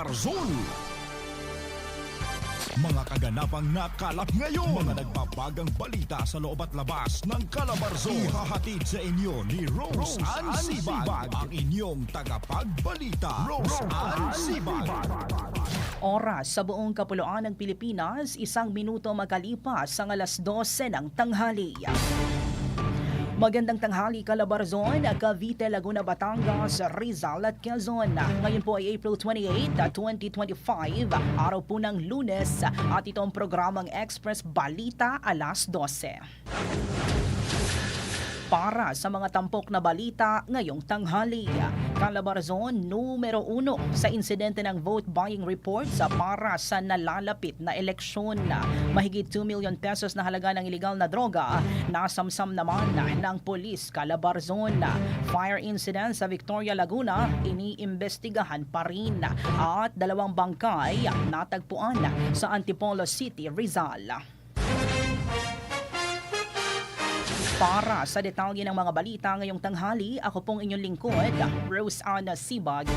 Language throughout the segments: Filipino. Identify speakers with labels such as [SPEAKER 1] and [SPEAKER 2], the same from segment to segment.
[SPEAKER 1] Calabarzon. Mga kaganapang nakalap ngayon. Mga nagpapagang balita sa loob at labas ng Calabarzon. Ihahatid sa inyo ni Rose, Ann Sibag, ang inyong tagapagbalita. Rose Ann Sibag.
[SPEAKER 2] Oras sa buong kapuluan ng Pilipinas, isang minuto makalipas ang alas 12 ng tanghali. Magandang tanghali Calabarzon, Cavite, Laguna, Batangas, Rizal at Quezon. Ngayon po ay April 28, 2025, araw po ng lunes. At ito ang programang Express Balita alas 12 para sa mga tampok na balita ngayong tanghali. Calabarzon, numero uno sa insidente ng vote buying report sa para sa nalalapit na eleksyon. Mahigit 2 million pesos na halaga ng iligal na droga nasamsam naman ng polis Calabarzon. Fire incident sa Victoria Laguna, iniimbestigahan pa rin at dalawang bangkay natagpuan sa Antipolo City, Rizal. Para sa detalye ng mga balita ngayong tanghali, ako pong inyong lingkod, Rose Anna Sibag.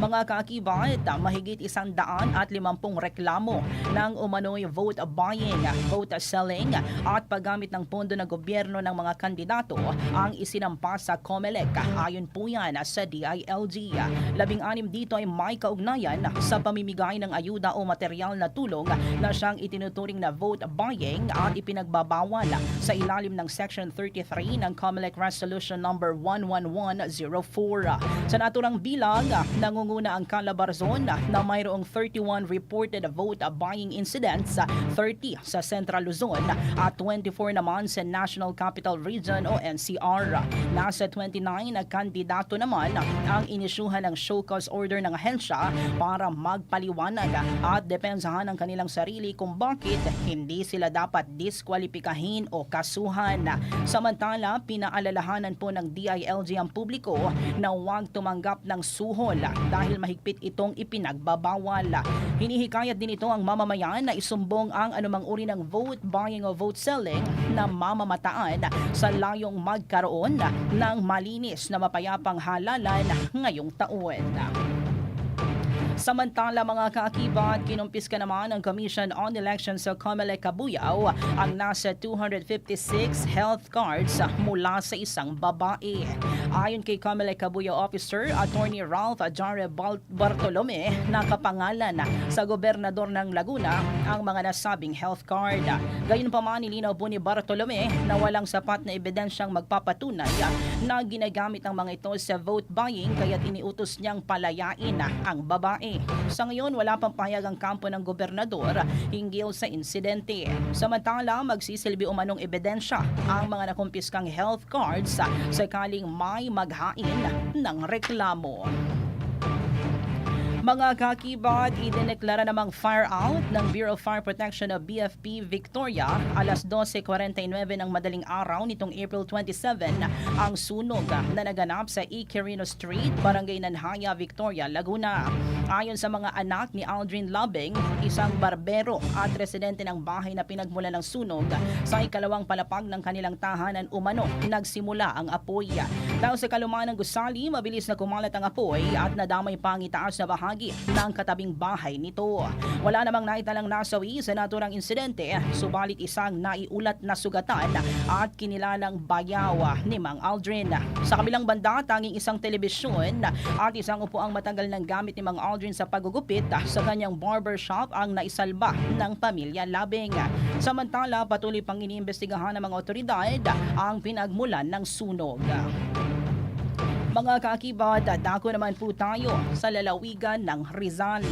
[SPEAKER 2] Mga kaakibat, mahigit isang daan at limampung reklamo ng umano'y vote buying, vote selling at paggamit ng pondo ng gobyerno ng mga kandidato ang isinampa sa COMELEC. Ayon po yan sa DILG. Labing-anim dito ay may kaugnayan sa pamimigay ng ayuda o material na tulong na siyang itinuturing na vote buying at ipinagbabawal sa ilalim ng Section 33 ng COMELEC Resolution Number 11104. Sa naturang bilang, nangunguna ang Calabarzon na mayroong 31 reported vote buying incidents, 30 sa Central Luzon at 24 naman sa National Capital Region o NCR. Nasa 29 na kandidato naman ang inisyuhan ng show cause order ng ahensya para magpaliwanag at depensahan ang kanilang sarili kung bakit hindi sila dapat diskwalipikahin o kasuhan. Samantala, pinaalalahanan po ng DILG ang publiko na huwag tumanggap ng suhol dahil mahigpit itong ipinagbabawal. Hinihikayat din ito ang mamamayan na isumbong ang anumang uri ng vote buying o vote selling na mamamataan sa layong magkaroon ng malinis na mapayapang halalan ngayong taon. Samantala mga kaakibat, kinumpiska naman ng Commission on Elections sa Comelec Cabuyao ang nasa 256 health cards mula sa isang babae. Ayon kay Comelec Cabuyao Officer Attorney Ralph Ajare Bartolome, nakapangalan sa gobernador ng Laguna ang mga nasabing health card. Gayunpaman nilinaw po ni Bartolome na walang sapat na ebidensyang magpapatunay na ginagamit ang mga ito sa vote buying kaya't iniutos niyang palayain ang babae. Sa ngayon, wala pang pahayag ang kampo ng gobernador hinggil sa insidente. Samantala, magsisilbi umanong ebidensya ang mga nakumpiskang health cards sakaling may maghain ng reklamo. Mga kakibat, idineklara namang fire out ng Bureau of Fire Protection of BFP Victoria alas 12.49 ng madaling araw nitong April 27 ang sunog na naganap sa E. Quirino Street, Barangay Nanhaya, Victoria, Laguna. Ayon sa mga anak ni Aldrin Labing, isang barbero at residente ng bahay na pinagmula ng sunog, sa ikalawang palapag ng kanilang tahanan umano, nagsimula ang apoy. Dahil sa kalumaan ng gusali, mabilis na kumalat ang apoy at nadamay pa itaas na bahagi ng katabing bahay nito. Wala namang naitalang nasawi sa naturang insidente, subalit isang naiulat na sugatan at kinilalang bayaw ni Mang Aldrin. Sa kabilang banda, tanging isang telebisyon at isang upuang matagal ng gamit ni Mang Aldrin sa pagugupit sa kanyang barbershop ang naisalba ng pamilya Labing. Samantala, patuloy pang iniimbestigahan ng mga otoridad ang pinagmulan ng sunog. Mga kaakibat, dako naman po tayo sa lalawigan ng Rizal.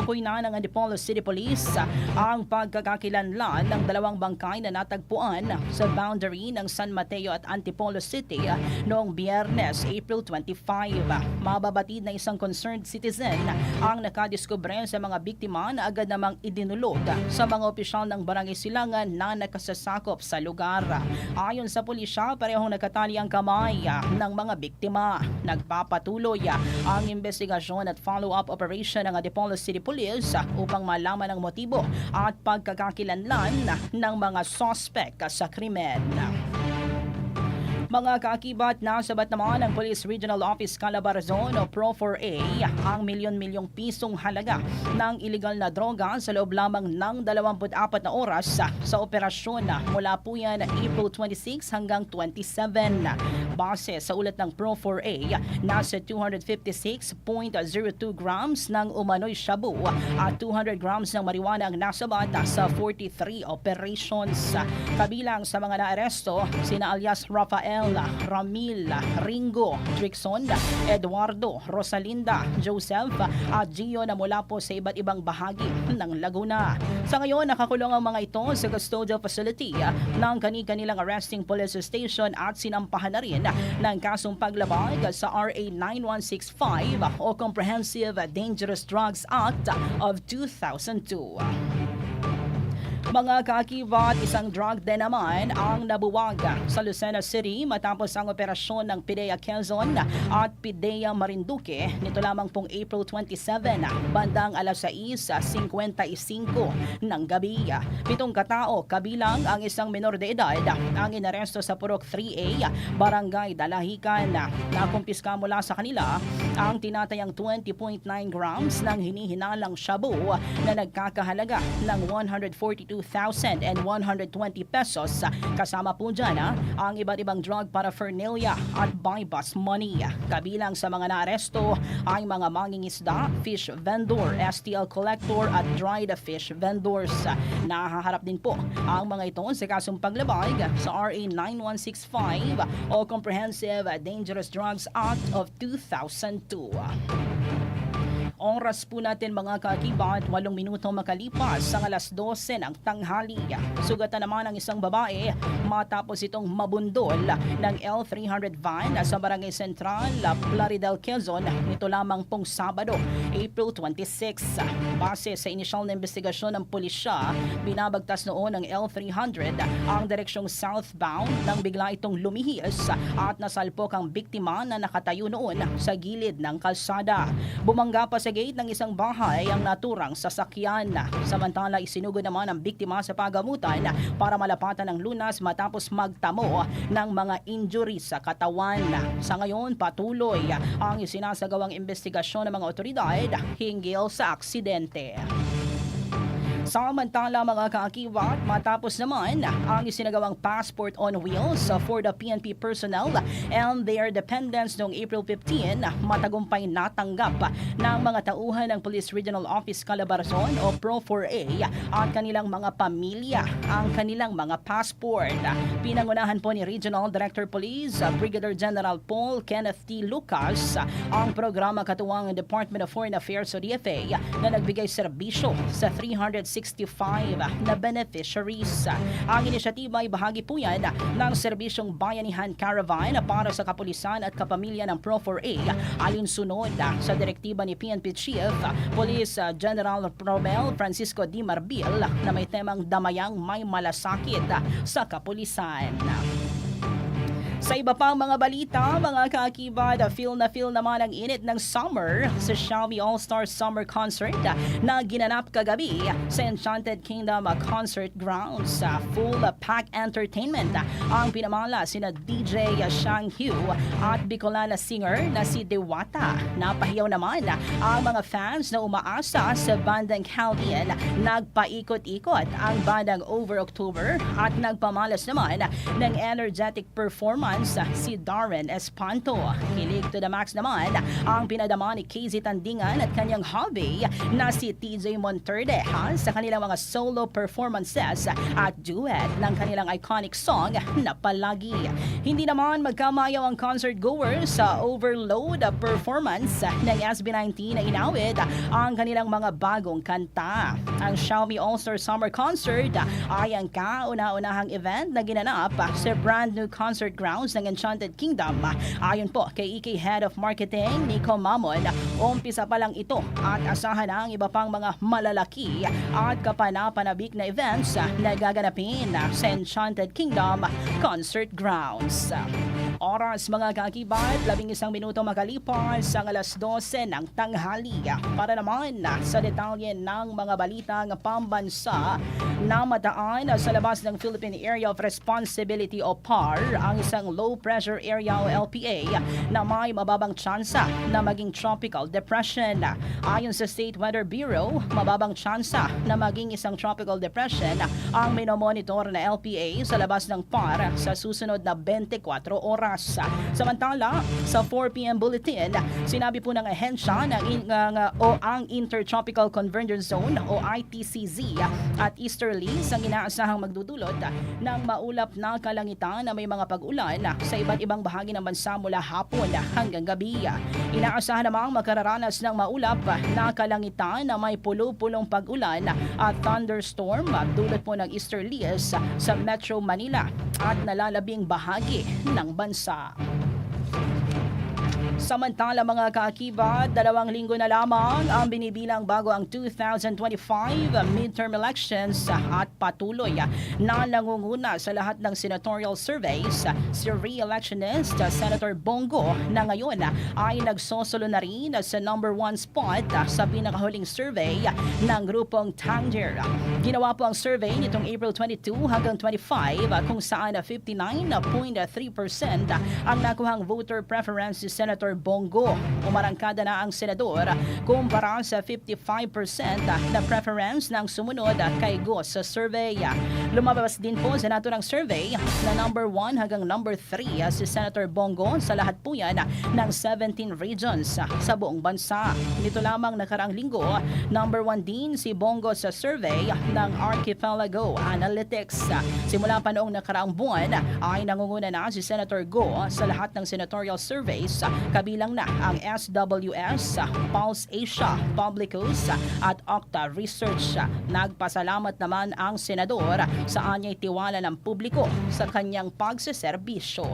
[SPEAKER 2] Tukoy na ng Antipolo City Police ang pagkakakilanlan ng dalawang bangkay na natagpuan sa boundary ng San Mateo at Antipolo City noong biyernes, April 25. Mababatid na isang concerned citizen ang nakadiskubre sa mga biktima na agad namang idinulog sa mga opisyal ng barangay silangan na nakasasakop sa lugar. Ayon sa pulisya, parehong nakatali ang kamay ng mga biktima. Nagpapatuloy ang investigasyon at follow-up operation ng Antipolo City Police upang malaman ang motibo at pagkakakilanlan ng mga sospek sa krimen. Mga kaakibat, nasabat naman ng Police Regional Office Calabarzon o Pro 4A ang milyon-milyong pisong halaga ng iligal na droga sa loob lamang ng 24 na oras sa operasyon mula po yan April 26 hanggang 27. Base sa ulat ng Pro 4A, nasa 256.02 grams ng umano'y shabu at 200 grams ng marijuana ang nasabat sa 43 operations. Kabilang sa mga naaresto, sina alias Rafael, Ramil, Ringo, Trixon, Eduardo, Rosalinda, Joseph at Gio na mula po sa iba't ibang bahagi ng Laguna. Sa ngayon, nakakulong ang mga ito sa custodial facility ng kani-kanilang arresting police station at sinampahan na rin ng kasong paglabag sa RA 9165 o Comprehensive Dangerous Drugs Act of 2002. Mga kaakibat, isang drug den naman ang nabuwag sa Lucena City matapos ang operasyon ng PIDEA Quezon at PIDEA Marinduque nito lamang pong April 27, bandang alas 6.55 ng gabi. Pitong katao kabilang ang isang menor de edad ang inaresto sa Purok 3A, Barangay Dalahican. Nakumpiska mula sa kanila ang tinatayang 20.9 grams ng hinihinalang shabu na nagkakahalaga ng 142,120 pesos. Kasama po dyan ah, ang iba't ibang drug paraphernalia at buy bus money. Kabilang sa mga naaresto ay mga mangingisda, fish vendor, STL collector at dried fish vendors. Nahaharap din po ang mga ito sa kasong paglabag sa RA 9165 o Comprehensive Dangerous Drugs Act of 2002. 走啊。Oras po natin mga kaakibat, 8 minuto makalipas sa alas 12 ng tanghali. Sugatan naman ang isang babae matapos itong mabundol ng L300 van sa Barangay Central, Plaridel, Quezon nito lamang pong Sabado, April 26. Base sa inisyal na investigasyon ng pulisya, binabagtas noon ng L300 ang direksyong southbound nang bigla itong lumihis at nasalpok ang biktima na nakatayo noon sa gilid ng kalsada. Bumangga pa sa gate ng isang bahay ang naturang sasakyan. Samantala isinugod naman ang biktima sa pagamutan para malapatan ng lunas matapos magtamo ng mga injury sa katawan. Sa ngayon, patuloy ang isinasagawang investigasyon ng mga otoridad hinggil sa aksidente. Samantala mga kaakibat, matapos naman ang isinagawang passport on wheels for the PNP personnel and their dependents noong April 15, matagumpay natanggap ng mga tauhan ng Police Regional Office Calabarzon o Pro 4A at kanilang mga pamilya ang kanilang mga passport. Pinangunahan po ni Regional Director Police Brigadier General Paul Kenneth T. Lucas ang programa katuwang Department of Foreign Affairs o DFA na nagbigay serbisyo sa 365 na beneficiaries. Ang inisyatiba ay bahagi po yan ng serbisyong Bayanihan Caravan para sa kapulisan at kapamilya ng Pro 4A alinsunod sa direktiba ni PNP Chief Police General Romel Francisco D. Marbil na may temang damayang may malasakit sa kapulisan. Sa iba pang mga balita, mga kaakibat, feel na feel naman ang init ng summer sa Xiaomi All-Star Summer Concert na ginanap kagabi sa Enchanted Kingdom Concert Grounds. Full pack entertainment ang pinamala sina DJ Shang Hu at Bicolana singer na si Dewata. Napahiyaw naman ang mga fans na umaasa sa bandang Chaldean. Nagpaikot-ikot ang bandang Over October at nagpamalas naman ng energetic performance si Darren Espanto. Kilig to the max naman ang pinadama ni KZ Tandingan at kanyang hobby na si TJ Monterde ha, sa kanilang mga solo performances at duet ng kanilang iconic song na palagi. Hindi naman magkamayaw ang concert goers sa overload performance ng SB19 na inawit ang kanilang mga bagong kanta. Ang Xiaomi All-Star Summer Concert ay ang kauna-unahang event na ginanap sa brand new concert grounds ng Enchanted Kingdom. Ayon po kay EK Head of Marketing, Nico Mamon, umpisa pa lang ito at asahan ang iba pang mga malalaki at kapanapanabik na events na gaganapin sa Enchanted Kingdom Concert Grounds. Oras mga kakibat, labing isang minuto makalipas ang alas 12 ng tanghali. Para naman sa detalye ng mga balitang pambansa na mataan sa labas ng Philippine Area of Responsibility o PAR ang isang low pressure area o LPA na may mababang tsansa na maging tropical depression. Ayon sa State Weather Bureau, mababang tsansa na maging isang tropical depression ang minomonitor na LPA sa labas ng PAR sa susunod na 24 oras. Samantala, sa 4pm bulletin, sinabi po ng ahensya na in, nga- o ang Intertropical Convergence Zone o ITCZ at easterlies ang inaasahang magdudulot ng maulap na kalangitan na may mga pag-ulan sa iba't ibang bahagi ng bansa mula hapon hanggang gabi. Inaasahan namang makararanas ng maulap na kalangitan na may pulo-pulong pag-ulan at thunderstorm dulot po ng easterlies sa Metro Manila at nalalabing bahagi ng bansa bansa. Samantala mga kaakibat, dalawang linggo na lamang ang binibilang bago ang 2025 midterm elections at patuloy na nangunguna sa lahat ng senatorial surveys si re-electionist Senator Bongo na ngayon ay nagsosolo na rin sa number one spot sa pinakahuling survey ng grupong Tanger. Ginawa po ang survey nitong April 22 hanggang 25 kung saan 59.3% ang nakuhang voter preference si Senator Bongo. Umarangkada na ang senador kumpara sa 55% na preference ng sumunod kay Go sa survey. Lumabas din po sa nato ng survey na number 1 hanggang number 3 si Senator Bongo sa lahat po yan ng 17 regions sa buong bansa. Nito lamang nakarang linggo, number 1 din si Bongo sa survey ng Archipelago Analytics. Simula pa noong nakaraang buwan ay nangunguna na si Senator Go sa lahat ng senatorial surveys kabilang na ang SWS, Pulse Asia, Publicus at Octa Research. Nagpasalamat naman ang senador sa anyay tiwala ng publiko sa kanyang pagseserbisyo.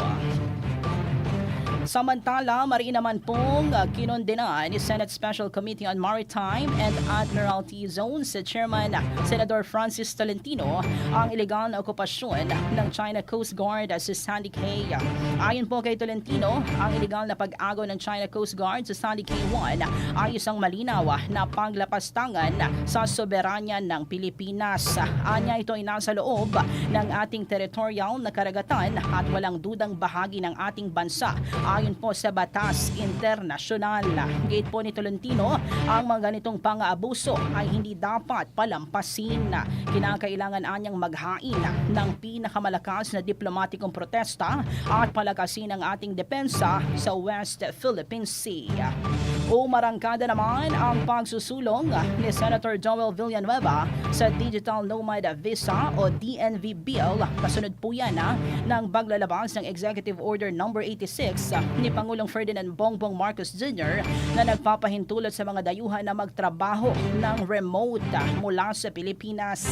[SPEAKER 2] Samantala, mariin naman pong uh, kinondena ni Senate Special Committee on Maritime and Admiralty Zones sa Chairman uh, Senador Francis Tolentino ang ilegal na okupasyon ng China Coast Guard uh, sa Sandy Cay. Ayon po kay Tolentino, ang ilegal na pag-agaw ng China Coast Guard sa Sandy Cay 1 ay isang malinaw uh, na paglapastangan sa soberanya ng Pilipinas. Anya ito ay nasa loob ng ating territorial na karagatan at walang dudang bahagi ng ating bansa ayon po sa batas internasyonal. Gate po ni Tolentino, ang mga ganitong pang-aabuso ay hindi dapat palampasin. Kinakailangan anyang maghain ng pinakamalakas na diplomatikong protesta at palakasin ang ating depensa sa West Philippine Sea. Umarangkada naman ang pagsusulong ni Senator Joel Villanueva sa Digital Nomad Visa o DNV Bill. Kasunod po yan ah, ng paglalabas ng Executive Order Number 86 ni Pangulong Ferdinand Bongbong Marcos Jr. na nagpapahintulot sa mga dayuhan na magtrabaho ng remote mula sa Pilipinas.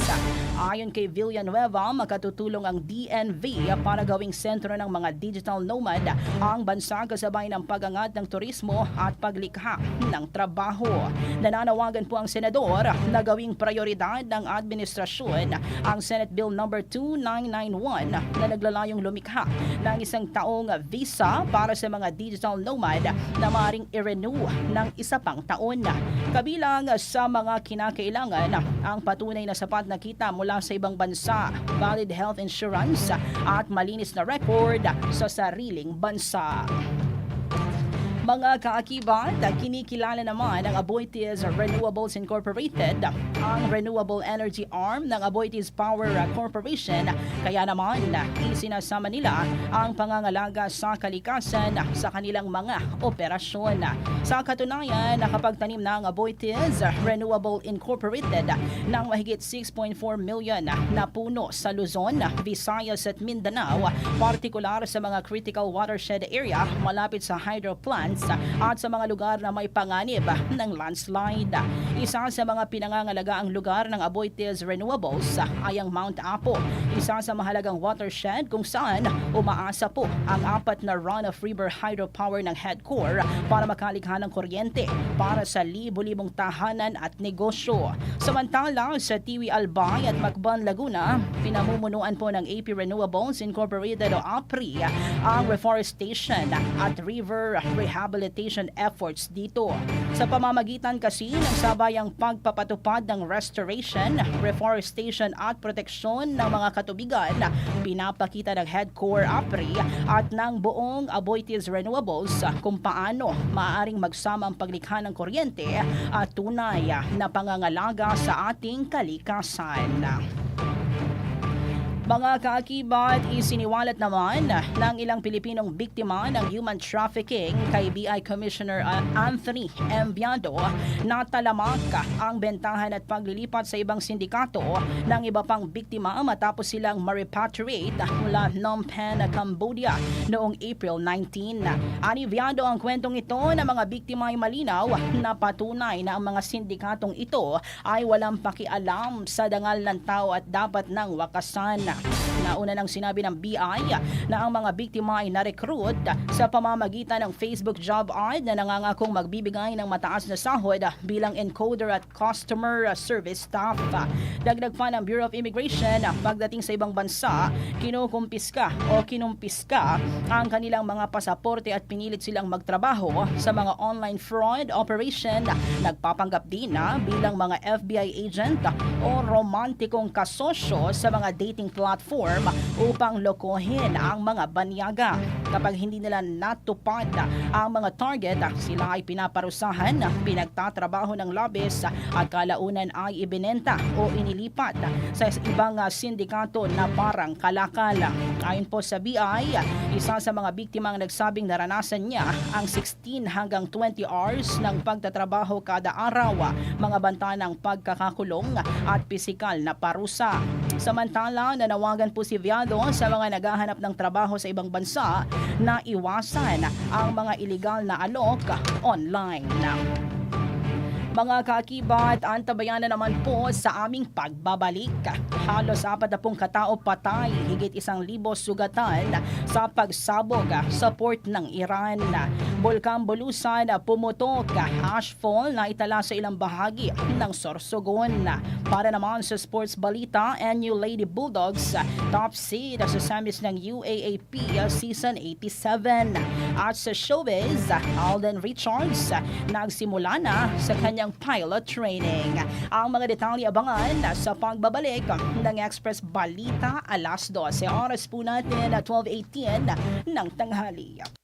[SPEAKER 2] Ayon kay Villanueva, makatutulong ang DNV para gawing sentro ng mga digital nomad ang bansa kasabay ng pagangat ng turismo at paglikha ng trabaho. Nananawagan po ang senador na gawing prioridad ng administrasyon ang Senate Bill number 2991 na naglalayong lumikha ng isang taong visa para sa mga digital nomad na maaaring i-renew ng isa pang taon. Kabilang sa mga kinakailangan ang patunay na sapat na kita mula sa ibang bansa, valid health insurance at malinis na record sa sariling bansa. Mga kaakibat, kinikilala naman ng Aboitiz Renewables Incorporated, ang renewable energy arm ng Aboitiz Power Corporation. Kaya naman, isinasama nila ang pangangalaga sa kalikasan sa kanilang mga operasyon. Sa katunayan, nakapagtanim na ang Aboitiz Renewable Incorporated ng mahigit 6.4 million na puno sa Luzon, Visayas at Mindanao, partikular sa mga critical watershed area malapit sa hydro plants province at sa mga lugar na may panganib ng landslide. Isa sa mga pinangangalagaang lugar ng Aboitiz Renewables ay ang Mount Apo, isa sa mahalagang watershed kung saan umaasa po ang apat na run-of-river hydropower ng Headcore para makalikha ng kuryente para sa libo-libong tahanan at negosyo. Samantala sa Tiwi Albay at Macban, Laguna, pinamumunuan po ng AP Renewables Incorporated o APRI ang reforestation at river rehabilitation efforts dito. Sa pamamagitan kasi ng sabayang pagpapatupad ng restoration, reforestation at proteksyon ng mga katubigan, pinapakita ng Headcore APRI at ng buong Aboitiz Renewables kung paano maaaring magsama ang paglikha ng kuryente at tunay na pangangalaga sa ating kalikasan. Mga kaakibat, isiniwalat naman ng ilang Pilipinong biktima ng human trafficking kay BI Commissioner uh, Anthony M. Biado na talamak ang bentahan at paglilipat sa ibang sindikato ng iba pang biktima matapos silang ma-repatriate mula Phnom Penh, Cambodia noong April 19. Ani Biado ang kwentong ito ng mga biktima ay malinaw na patunay na ang mga sindikatong ito ay walang pakialam sa dangal ng tao at dapat nang wakasan. out. Nauna nang sinabi ng BI na ang mga biktima ay na-recruit sa pamamagitan ng Facebook job ad na nangangakong magbibigay ng mataas na sahod bilang encoder at customer service staff. Dagdag pa ng Bureau of Immigration, pagdating sa ibang bansa, kinukumpiska o kinumpiska ang kanilang mga pasaporte at pinilit silang magtrabaho sa mga online fraud operation. Nagpapanggap din na bilang mga FBI agent o romantikong kasosyo sa mga dating platform upang lokohin ang mga banyaga. Kapag hindi nila natupad ang mga target, sila ay pinaparusahan, pinagtatrabaho ng lobbies at kalaunan ay ibinenta o inilipat sa ibang sindikato na parang kalakala. Ayon po sa BI, isa sa mga biktima ang nagsabing naranasan niya ang 16 hanggang 20 hours ng pagtatrabaho kada araw, mga banta ng pagkakakulong at pisikal na parusa. Samantala, nanawagan po si Viado sa mga naghahanap ng trabaho sa ibang bansa na iwasan ang mga illegal na alok online. Mga kaakibat, antabayan na naman po sa aming pagbabalik. Halos apat na pong katao patay, higit isang libo sugatan sa pagsabog sa port ng Iran. Bulkang Bulusan pumutok, ashfall na itala sa ilang bahagi ng Sorsogon. Para naman sa sports balita, NU Lady Bulldogs top seed sa semis ng UAAP Season 87. At sa showbiz, Alden Richards nagsimula na sa kanyang pilot training. Ang mga detalye abangan sa pagbabalik ng Express Balita alas 12 oras po natin 12.18 ng tanghali.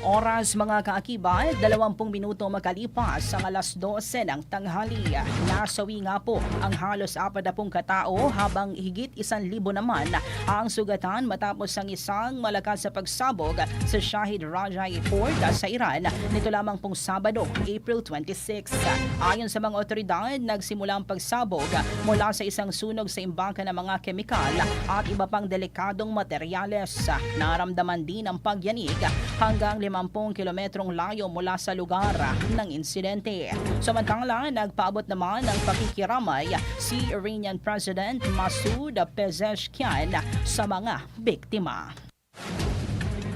[SPEAKER 2] Oras mga kaakibat, 20 minuto makalipas ang alas 12 ng tanghali. Nasawi nga po ang halos 40 katao habang higit 1,000 naman ang sugatan matapos ang isang malakas sa pagsabog sa Shahid Raja Airport sa Iran nito lamang pong Sabado, April 26. Ayon sa mga otoridad, nagsimula ang pagsabog mula sa isang sunog sa imbaka ng mga kemikal at iba pang delikadong materyales. Naramdaman din ang pagyanig hanggang 50 kilometrong layo mula sa lugar ng insidente. Samantala, nagpaabot naman ng pakikiramay si Iranian President Masoud Pezeshkian sa mga biktima.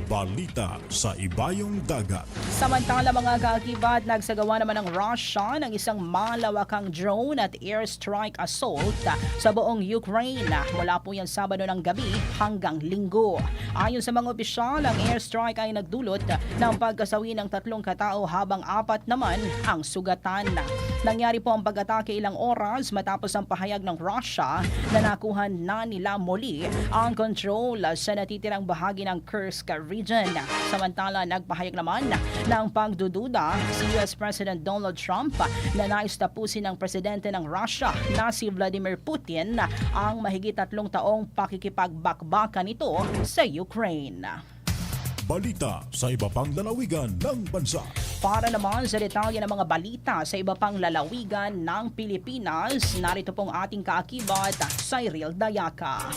[SPEAKER 1] Balita sa Ibayong Dagat.
[SPEAKER 2] Samantala mga kaakibat, nagsagawa naman ng Russia ng isang malawakang drone at airstrike assault sa buong Ukraine mula po yan Sabado ng gabi hanggang Linggo. Ayon sa mga opisyal, ang airstrike ay nagdulot ng pagkasawi ng tatlong katao habang apat naman ang sugatan. Nangyari po ang pag-atake ilang oras matapos ang pahayag ng Russia na nakuha na nila muli ang control sa natitirang bahagi ng Kursk region. Samantala, nagpahayag naman ng pagdududa si US President Donald Trump na nais tapusin ng presidente ng Russia na si Vladimir Putin ang mahigit tatlong taong pakikipagbakbakan nito sa Ukraine.
[SPEAKER 1] Balita sa iba pang lalawigan ng bansa.
[SPEAKER 2] Para naman sa detalye ng mga balita sa iba pang lalawigan ng Pilipinas, narito pong ating kaakibat, Cyril Dayaka.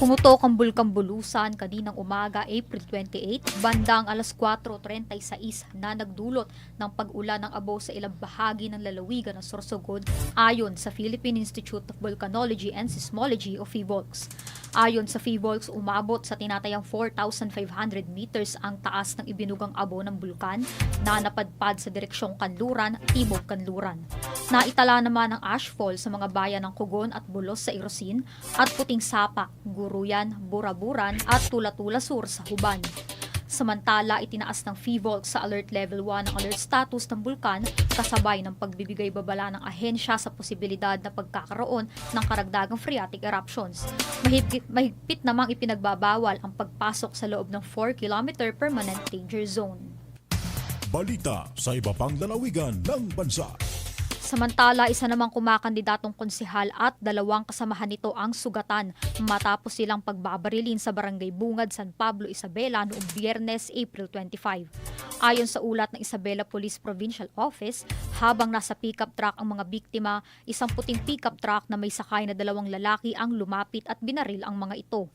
[SPEAKER 3] Pumutok ang bulkang Bulusan kaninang umaga April 28 bandang alas 4.36 na nagdulot ng pag-ulan ng abo sa ilang bahagi ng lalawigan ng Sorsogon ayon sa Philippine Institute of Volcanology and Seismology o PHIVOLCS. Ayon sa PHIVOLCS, umabot sa tinatayang 4,500 meters ang taas ng ibinugang abo ng bulkan na napadpad sa direksyong Kanluran, Timog Kanluran. Naitala naman ang ashfall sa mga bayan ng Kugon at Bulos sa Irosin at Puting Sapa, Guruyan, Buraburan at Tula-Tula Sur sa Huban. Samantala, itinaas ng FIVOLC sa Alert Level 1 ang alert status ng bulkan kasabay ng pagbibigay babala ng ahensya sa posibilidad na pagkakaroon ng karagdagang phreatic eruptions. Mahigpit, mahigpit namang ipinagbabawal ang pagpasok sa loob ng 4-kilometer permanent danger zone.
[SPEAKER 1] Balita sa iba pang lalawigan ng bansa.
[SPEAKER 3] Samantala, isa namang kumakandidatong konsihal at dalawang kasamahan nito ang sugatan matapos silang pagbabarilin sa Barangay Bungad, San Pablo, Isabela noong Biyernes, April 25. Ayon sa ulat ng Isabela Police Provincial Office, habang nasa pickup truck ang mga biktima, isang puting pickup truck na may sakay na dalawang lalaki ang lumapit at binaril ang mga ito.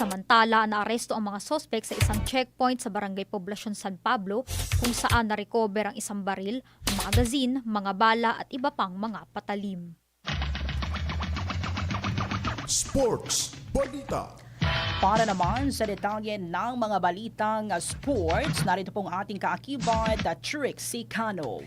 [SPEAKER 3] Samantala, naaresto ang mga sospek sa isang checkpoint sa Barangay Poblacion San Pablo kung saan na-recover ang isang baril, magazine, mga bala at iba pang mga patalim.
[SPEAKER 1] Sports Balita.
[SPEAKER 2] Para naman sa detalye ng mga balitang sports, narito pong ating kaakibat, Trixie Cano.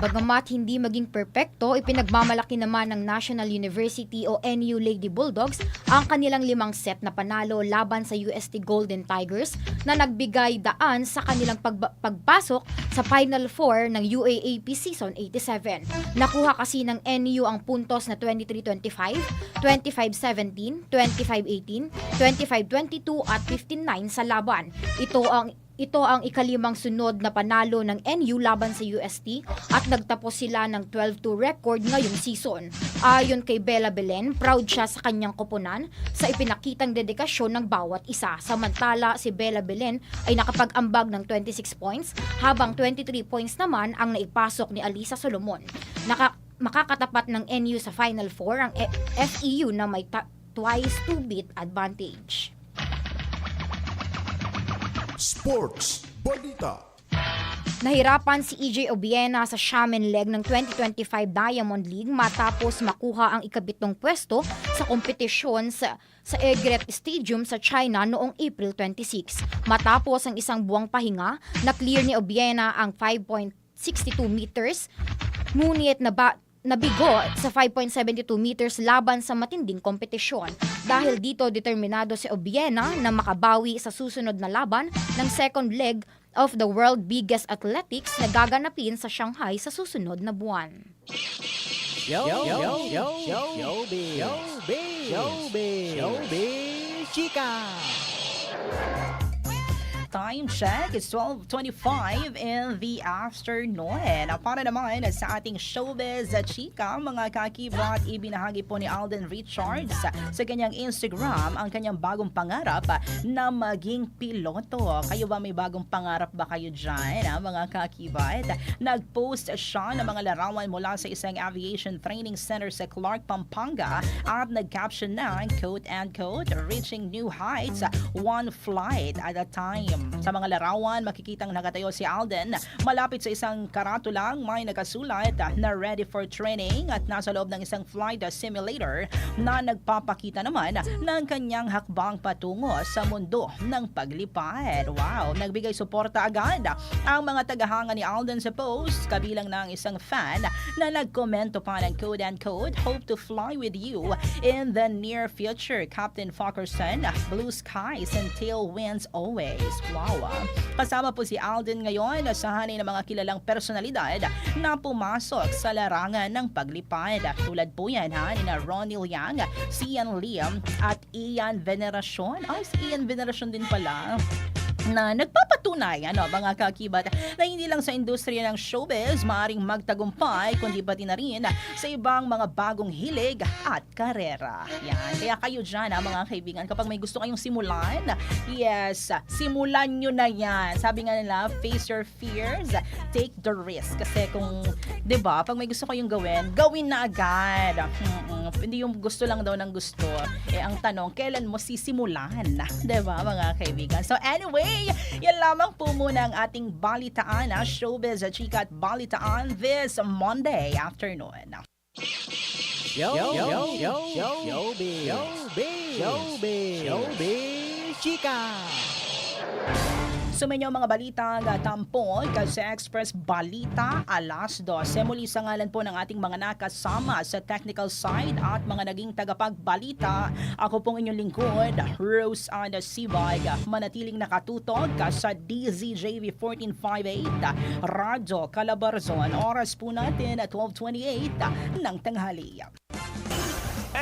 [SPEAKER 4] Bagamat hindi maging perpekto, ipinagmamalaki naman ng National University o NU Lady Bulldogs ang kanilang limang set na panalo laban sa UST Golden Tigers na nagbigay daan sa kanilang pagba- pagpasok sa Final Four ng UAAP Season 87. Nakuha kasi ng NU ang puntos na 23-25, 25-17, 25-18, 25-22 at 15-9 sa laban. Ito ang ito ang ikalimang sunod na panalo ng NU laban sa UST at nagtapos sila ng 12-2 record ngayong season. Ayon kay Bella Belen, proud siya sa kanyang koponan sa ipinakitang dedikasyon ng bawat isa. Samantala, si Bella Belen ay nakapag-ambag ng 26 points habang 23 points naman ang naipasok ni Alisa Solomon. Naka- makakatapat ng NU sa Final Four ang E- FEU na may twice two-beat advantage.
[SPEAKER 1] Sports Balita.
[SPEAKER 4] Nahirapan si EJ Obiena sa Shaman leg ng 2025 Diamond League matapos makuha ang ikabitong pwesto sa kompetisyon sa sa Egret Stadium sa China noong April 26. Matapos ang isang buwang pahinga, na-clear ni Obiena ang 5.62 meters, ngunit na ba nabigo sa 5.72 meters laban sa matinding kompetisyon. Dahil dito determinado si Obiena na makabawi sa susunod na laban ng second leg of the world biggest athletics na gaganapin sa Shanghai sa susunod na buwan.
[SPEAKER 5] Yo, yo, yo, yo, yo, showbiz, showbiz, showbiz, showbiz, chika.
[SPEAKER 2] Time check, it's 12.25 in the afternoon. Para naman sa ating showbiz chika, mga kakibat, ibinahagi po ni Alden Richards sa kanyang Instagram ang kanyang bagong pangarap na maging piloto. Kayo ba may bagong pangarap ba kayo dyan, ha, mga kakibat? Nag-post siya ng mga larawan mula sa isang aviation training center sa Clark, Pampanga at nag-caption na, quote and quote, reaching new heights, one flight at a time. Sa mga larawan, makikitang nakatayo si Alden malapit sa isang karatulang may nakasulat na ready for training at nasa loob ng isang flight simulator na nagpapakita naman ng kanyang hakbang patungo sa mundo ng paglipad. Wow! Nagbigay suporta agad ang mga tagahanga ni Alden sa post kabilang ng isang fan na nagkomento pa ng code and code hope to fly with you in the near future Captain Falkerson blue skies and tailwinds always ah. kasama po si Alden ngayon sa hanay ng mga kilalang personalidad na pumasok sa larangan ng paglipad. Tulad po yan ha ni Ronnie Liang Sian Liam at Ian Veneracion. Ay si Ian Veneracion din pala na nagpapatunay ano mga kakibat na hindi lang sa industriya ng showbiz maaring magtagumpay kundi pati na rin sa ibang mga bagong hilig at karera. Yan. Kaya kayo dyan ha, mga kaibigan kapag may gusto kayong simulan, yes, simulan nyo na yan. Sabi nga nila, face your fears, take the risk. Kasi kung, di ba, pag may gusto kayong gawin, gawin na agad. Mm-mm. Hindi yung gusto lang daw ng gusto. Eh, ang tanong, kailan mo sisimulan? Di ba, mga kaibigan? So anyway, yan lamang po muna ang ating balitaan, ha? showbiz, chika at balitaan this Monday afternoon.
[SPEAKER 5] Yo, yo, yo, yo, yo, showbiz, showbiz, showbiz, showbiz, chika.
[SPEAKER 2] Sumenyo mga balita gatampon sa Express Balita alas 12. Muli sa ngalan po ng ating mga nakasama sa technical side at mga naging tagapagbalita. Ako pong inyong lingkod, Rose Ana Sibag. Manatiling nakatutok sa DZJV 1458 Radyo Calabarzon. Oras po natin at 12.28 ng tanghali.